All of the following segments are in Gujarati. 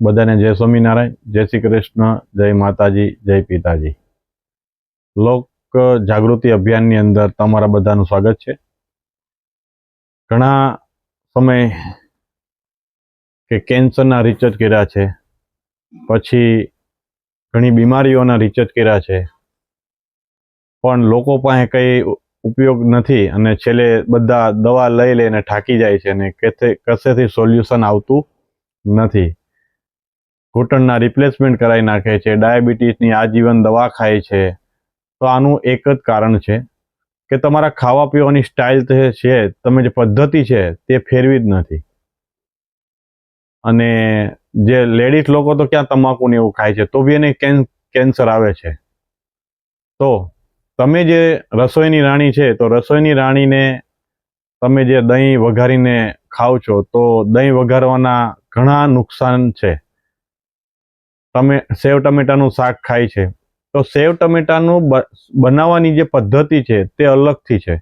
બધાને જય સ્વામિનારાયણ, જય શ્રી કૃષ્ણ, જય માતાજી, જય પિતાજી. લોક જાગૃતિ અભિયાનની અંદર તમારા બધાનું સ્વાગત છે. ઘણા સમય કે કેન્સરના રિસર્ચ કર્યા છે, પછી ઘણી બીમારીઓના રિસર્ચ કર્યા છે, પણ લોકો પાસે કંઈ ઉપયોગ નથી અને છેલ્લે બધા દવા લઈ લઈને થાકી જાય છે અને કેથે, કશેથી સોલ્યુશન આવતું નથી. ઘૂંટણના રિપ્લેસમેન્ટ કરાવી નાખે છે, ડાયાબિટીસની આજીવન દવા ખાય છે. તો આનું એક જ કારણ છે કે તમારા ખાવા પીવાની સ્ટાઇલ છે, તમે જે પદ્ધતિ છે તે ફેરવી જ નથી. અને જે લેડીઝ લોકો તો ક્યાં તમાકુ ને એવું ખાય છે, તો બી એને કેન્સર આવે છે. તો તમે જે રસોઈની રાણી છે, તો રસોઈની રાણીને તમે જે દહીં વઘારીને ખાવ છો, તો દહીં વઘારવાના ઘણા નુકસાન છે. તમે સેવ ટમેટાનું શાક ખાય છે. તો સેવ ટમેટાનું બનાવવાની જે પદ્ધતિ છે તે અલગથી છે.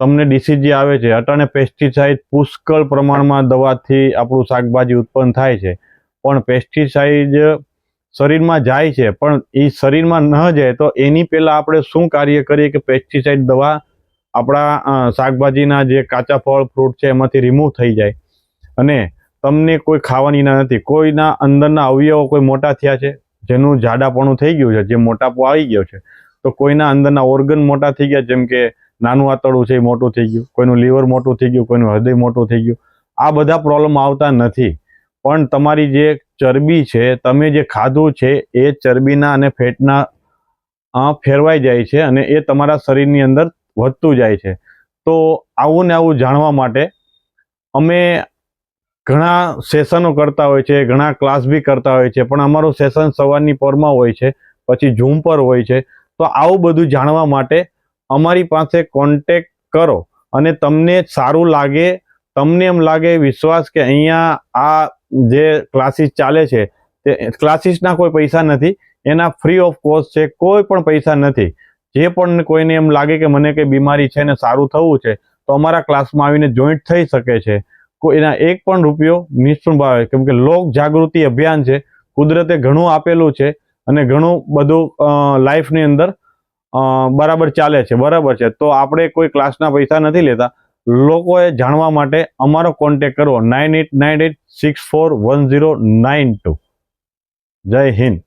તમને ડિસીઝ જે આવે છે. અટાણે પેસ્ટિસાઇડ પુષ્કળ પ્રમાણમાં દવાથી આપણું શાકભાજી ઉત્પન્ન થાય છે. પણ પેસ્ટિસાઇડ શરીરમાં જાય છે. પણ એ શરીરમાં ન જાય તો એની પહેલાં આપણે શું કાર્ય કરીએ કે પેસ્ટિસાઇડ દવા આપણા શાકભાજીના જે કાચા ફળ ફ્રૂટ છે એમાંથી રિમૂવ થઈ જાય. અને તમને કોઈ ખાવાની ના નથી. કોઈના અંદરના અવયવો કોઈ મોટા થયા છે, જેનું જાડાપણું થઈ ગયું છે, જે મોટાપો આવી ગયો છે, તો કોઈના અંદરના ઓર્ગન મોટા થઈ ગયા, જેમ કે નાનું આંતરડું છે એ મોટું થઈ ગયું, કોઈનું લીવર મોટું થઈ ગયું, કોઈનું હૃદય મોટું થઈ ગયું. આ બધા પ્રોબ્લેમ આવતા નથી. પણ તમારી જે ચરબી છે, તમે જે ખાધું છે, એ ચરબીના અને ફેટના ફેરવાઈ જાય છે અને એ તમારા શરીરની અંદર વધતું જાય છે. તો આવું ને આવું જાણવા માટે અમે ઘણા સેશનો કરતા હોય છે, ઘણા ક્લાસ બી કરતા હોય છે, પણ અમારું સેશન સવારની પરમાં હોય છે, પછી ઝૂમ પર હોય છે. તો આવું બધું જાણવા માટે અમારી પાસે કોન્ટેક કરો અને તમને સારું લાગે, તમને એમ લાગે વિશ્વાસ કે અહીંયા આ જે ક્લાસીસ ચાલે છે, તે ક્લાસીસના કોઈ પૈસા નથી, એના ફ્રી ઓફ કોસ્ટ છે, કોઈ પણ પૈસા નથી. જે પણ કોઈને એમ લાગે કે મને કંઈ બીમારી છે ને સારું થવું છે, તો અમારા ક્લાસમાં આવીને જોઈન્ટ થઈ શકે છે. કોઈના એક પણ રૂપિયો નિષ્ફળ ભાવે. કેમ કે લોક જાગૃતિ અભિયાન છે, કુદરતે ઘણું આપેલું છે અને ઘણું બધું લાઈફની અંદર બરાબર ચાલે છે. બરાબર છે. તો આપણે કોઈ ક્લાસના પૈસા નથી લેતા. લોકોએ જાણવા માટે અમારો કોન્ટેક કરવો. Nine eight nine eight six four one zero nine two Jai Hind.